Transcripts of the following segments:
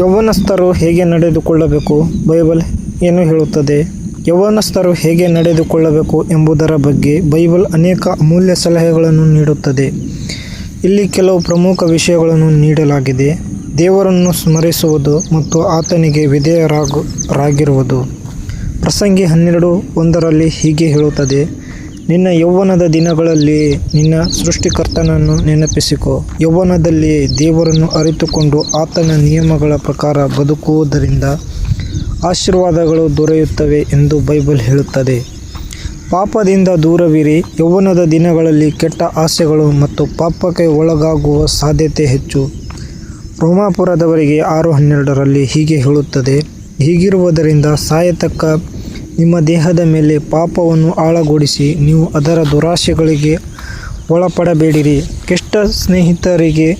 ಯೌವನಸ್ಥರು ಹೇಗೆ ನಡೆದುಕೊಳ್ಳಬೇಕು? ಬೈಬಲ್ ಏನು ಹೇಳುತ್ತದೆ? ಯೌವನಸ್ಥರು ಹೇಗೆ ನಡೆದುಕೊಳ್ಳಬೇಕು ಎಂಬುದರ ಬಗ್ಗೆ ಬೈಬಲ್ ಅನೇಕ ಅಮೂಲ್ಯ ಸಲಹೆಗಳನ್ನು ನೀಡುತ್ತದೆ. ಇಲ್ಲಿ ಕೆಲವು ಪ್ರಮುಖ ವಿಷಯಗಳನ್ನು ನೀಡಲಾಗಿದೆ. ದೇವರನ್ನು ಸ್ಮರಿಸುವುದು ಮತ್ತು ಆತನಿಗೆ ವಿಧೇಯರಾಗು, ರಾಗಿರುವುದು. ಪ್ರಸಂಗಿ ಹನ್ನೆರಡು ಒಂದರಲ್ಲಿ ಹೀಗೆ ಹೇಳುತ್ತದೆ. ನಿನ್ನ ಯೌವನದ ದಿನಗಳಲ್ಲಿ ನಿನ್ನ ಸೃಷ್ಟಿಕರ್ತನನ್ನು ನೆನಪಿಸಿಕೊ. ಯೌವನದಲ್ಲಿ ದೇವರನ್ನು ಅರಿತುಕೊಂಡು ಆತನ ನಿಯಮಗಳ ಪ್ರಕಾರ ಬದುಕುವುದರಿಂದ ಆಶೀರ್ವಾದಗಳು ದೊರೆಯುತ್ತವೆ ಎಂದು ಬೈಬಲ್ ಹೇಳುತ್ತದೆ. ಪಾಪದಿಂದ ದೂರವಿರಿ. ಯೌವನದ ದಿನಗಳಲ್ಲಿ ಕೆಟ್ಟ ಆಸೆಗಳು ಮತ್ತು ಪಾಪಕ್ಕೆ ಒಳಗಾಗುವ ಸಾಧ್ಯತೆ ಹೆಚ್ಚು. ರೋಮಾಪುರದವರಿಗೆ ಆರು ಹನ್ನೆರಡರಲ್ಲಿ ಹೀಗೆ ಹೇಳುತ್ತದೆ, ಹೀಗಿರುವುದರಿಂದ ಸಾಯತಕ್ಕ ನಿಮ್ಮ ದೇಹದ ಮೇಲೆ ಪಾಪವನ್ನು ಆಳಗೊಡಿಸಿ ನೀವು ಅದರ ದುರಾಶೆಗಳಿಗೆ ಒಳಪಡಬೇಡಿರಿ. ಕೆಟ್ಟ ಸ್ನೇಹಿತರಿಗೆ,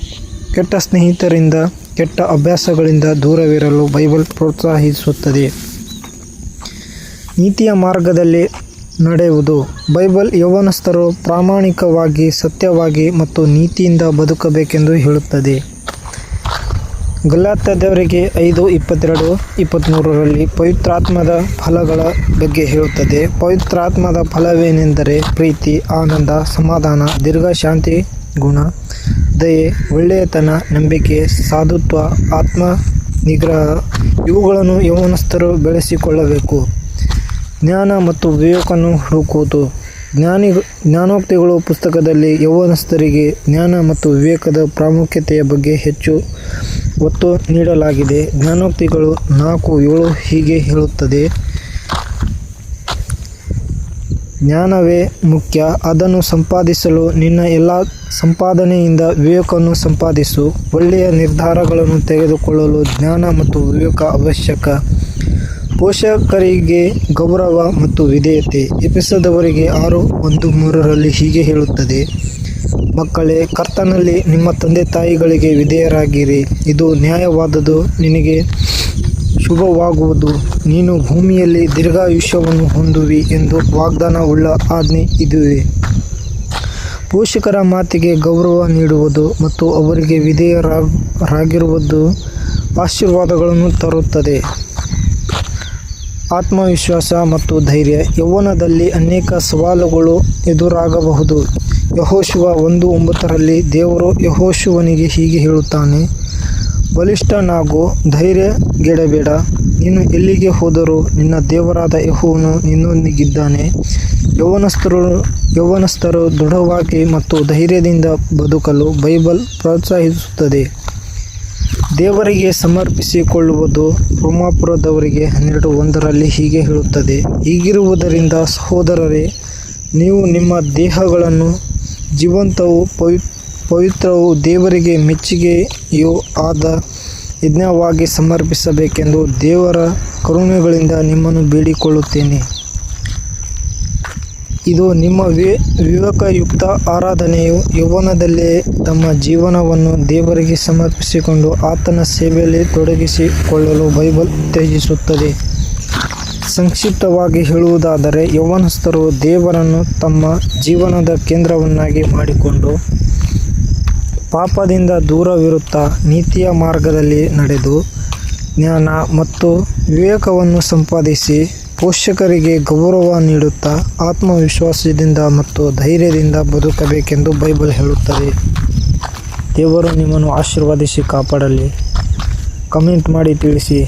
ಕೆಟ್ಟ ಸ್ನೇಹಿತರಿಂದ, ಕೆಟ್ಟ ಅಭ್ಯಾಸಗಳಿಂದ ದೂರವಿರಲು ಬೈಬಲ್ ಪ್ರೋತ್ಸಾಹಿಸುತ್ತದೆ. ನೀತಿಯ ಮಾರ್ಗದಲ್ಲಿ ನಡೆಯುವುದು. ಬೈಬಲ್ ಯೌವನಸ್ಥರು ಪ್ರಾಮಾಣಿಕವಾಗಿ, ಸತ್ಯವಾಗಿ ಮತ್ತು ನೀತಿಯಿಂದ ಬದುಕಬೇಕೆಂದು ಹೇಳುತ್ತದೆ. ಗಲಾತ್ಯದವರಿಗೆ ಐದು, ಇಪ್ಪತ್ತೆರಡು ಇಪ್ಪತ್ತ್ಮೂರರಲ್ಲಿ ಪವಿತ್ರಾತ್ಮದ ಫಲಗಳ ಬಗ್ಗೆ ಹೇಳುತ್ತದೆ. ಪವಿತ್ರಾತ್ಮದ ಫಲವೇನೆಂದರೆ ಪ್ರೀತಿ, ಆನಂದ, ಸಮಾಧಾನ ದೀರ್ಘ ಶಾಂತಿ ಗುಣ, ದಯೆ, ಒಳ್ಳೆಯತನ, ನಂಬಿಕೆ, ಸಾಧುತ್ವ, ಆತ್ಮ ನಿಗ್ರಹ. ಇವುಗಳನ್ನು ಯೌವನಸ್ಥರು ಬೆಳೆಸಿಕೊಳ್ಳಬೇಕು. ಜ್ಞಾನ ಮತ್ತು ವಿವೇಕವನ್ನು ಹುಡುಕುವುದು. ಜ್ಞಾನಿ ಜ್ಞಾನೋಕ್ತಿಗಳು ಪುಸ್ತಕದಲ್ಲಿ ಯೌವನಸ್ಥರಿಗೆ ಜ್ಞಾನ ಮತ್ತು ವಿವೇಕದ ಪ್ರಾಮುಖ್ಯತೆಯ ಬಗ್ಗೆ ಹೆಚ್ಚು ಒತ್ತು ನೀಡಲಾಗಿದೆ. ಜ್ಞಾನೋಕ್ತಿಗಳು ನಾಲ್ಕು ಏಳು ಹೀಗೆ ಹೇಳುತ್ತದೆ. ಜ್ಞಾನವೇ ಮುಖ್ಯ. ಅದನ್ನು ಸಂಪಾದಿಸಲು ನಿನ್ನ ಎಲ್ಲ ಸಂಪಾದನೆಯಿಂದ ವಿವೇಕವನ್ನು ಸಂಪಾದಿಸು. ಒಳ್ಳೆಯ ನಿರ್ಧಾರಗಳನ್ನು ತೆಗೆದುಕೊಳ್ಳಲು ಜ್ಞಾನ ಮತ್ತು ವಿವೇಕ ಅವಶ್ಯಕ. ಪೋಷಕರಿಗೆ ಗೌರವ ಮತ್ತು ವಿಧೇಯತೆ ಎಪಿಸದವರಿಗೆ ಆರು ಒಂದು ಮೂರರಲ್ಲಿ ಹೀಗೆ ಹೇಳುತ್ತದೆ. ಮಕ್ಕಳೇ, ಕರ್ತನಲ್ಲಿ ನಿಮ್ಮ ತಂದೆ ತಾಯಿಗಳಿಗೆ ವಿಧೇಯರಾಗಿರಿ. ಇದು ನ್ಯಾಯವಾದದು ನಿನಗೆ ಶುಭವಾಗುವುದು. ನೀನು ಭೂಮಿಯಲ್ಲಿ ದೀರ್ಘಾಯುಷ್ಯವನ್ನು ಹೊಂದುವಿ ಎಂದು ವಾಗ್ದಾನವುಳ್ಳ ಆಜ್ಞೆ ಇದುವೆ. ಪೋಷಕರ ಮಾತಿಗೆ ಗೌರವ ನೀಡುವುದು ಮತ್ತು ಅವರಿಗೆ ವಿಧೇಯರಾಗಿರುವುದು ಆಶೀರ್ವಾದಗಳನ್ನು ತರುತ್ತದೆ. ಆತ್ಮವಿಶ್ವಾಸ ಮತ್ತು ಧೈರ್ಯ ಯೌವನದಲ್ಲಿ ಅನೇಕ ಸವಾಲುಗಳು ಎದುರಾಗಬಹುದು. ಯಹೋಶುವ ಒಂದು ಒಂಬತ್ತರಲ್ಲಿ ದೇವರು ಯಹೋಶುವನಿಗೆ ಹೀಗೆ ಹೇಳುತ್ತಾನೆ ಬಲಿಷ್ಠನಾಗೋ ಧೈರ್ಯ ಗೆಡಬೇಡ. ನೀನು ಎಲ್ಲಿಗೆ ಹೋದರೂ ನಿನ್ನ ದೇವರಾದ ಯಹೋವನು ನಿನ್ನೊಂದಿಗಿದ್ದಾನೆ. ಯೌವನಸ್ಥರು ಯೌವನಸ್ಥರು ದೃಢವಾಗಿ ಮತ್ತು ಧೈರ್ಯದಿಂದ ಬದುಕಲು ಬೈಬಲ್ ಪ್ರೋತ್ಸಾಹಿಸುತ್ತದೆ. ದೇವರಿಗೆ ಸಮರ್ಪಿಸಿಕೊಳ್ಳುವುದು ರೋಮಾಪುರದವರಿಗೆ ಹನ್ನೆರಡು ಒಂದರಲ್ಲಿ ಹೀಗೆ ಹೇಳುತ್ತದೆ. ಹೀಗಿರುವುದರಿಂದ ಸಹೋದರರೇ, ನೀವು ನಿಮ್ಮ ದೇಹಗಳನ್ನು ಜೀವಂತವು ಪವಿ ಪವಿತ್ರವೂ ದೇವರಿಗೆ ಮೆಚ್ಚುಗೆಯೂ ಆದ ಯಜ್ಞವಾಗಿ ಸಮರ್ಪಿಸಬೇಕೆಂದು ದೇವರ ಕರುಣೆಗಳಿಂದ ನಿಮ್ಮನ್ನು ಬೇಡಿಕೊಳ್ಳುತ್ತೇನೆ. ಇದು ನಿಮ್ಮ ವಿವೇಕಯುಕ್ತ ಆರಾಧನೆಯು ಯೌವನದಲ್ಲೇ ತಮ್ಮ ಜೀವನವನ್ನು ದೇವರಿಗೆ ಸಮರ್ಪಿಸಿಕೊಂಡು ಆತನ ಸೇವೆಯಲ್ಲಿ ತೊಡಗಿಸಿಕೊಳ್ಳಲು ಬೈಬಲ್ ಉತ್ತೇಜಿಸುತ್ತದೆ. ಸಂಕ್ಷಿಪ್ತವಾಗಿ ಹೇಳುವುದಾದರೆ, ಯೌವನಸ್ಥರು ದೇವರನ್ನು ತಮ್ಮ ಜೀವನದ ಕೇಂದ್ರವನ್ನಾಗಿ ಮಾಡಿಕೊಂಡು ಪಾಪದಿಂದ ದೂರವಿರುತ್ತಾ ನೀತಿಯ ಮಾರ್ಗದಲ್ಲಿ ನಡೆದು ಜ್ಞಾನ ಮತ್ತು ವಿವೇಕವನ್ನು ಸಂಪಾದಿಸಿ ಪೋಷಕರಿಗೆ ಗೌರವ ನೀಡುತ್ತಾ ಆತ್ಮವಿಶ್ವಾಸದಿಂದ ಮತ್ತು ಧೈರ್ಯದಿಂದ ಬದುಕಬೇಕೆಂದು ಬೈಬಲ್ ಹೇಳುತ್ತದೆ. ದೇವರು ನಿಮ್ಮನ್ನು ಆಶೀರ್ವಾದಿಸಿ ಕಾಪಾಡಲಿ. ಕಮೆಂಟ್ ಮಾಡಿ ತಿಳಿಸಿ.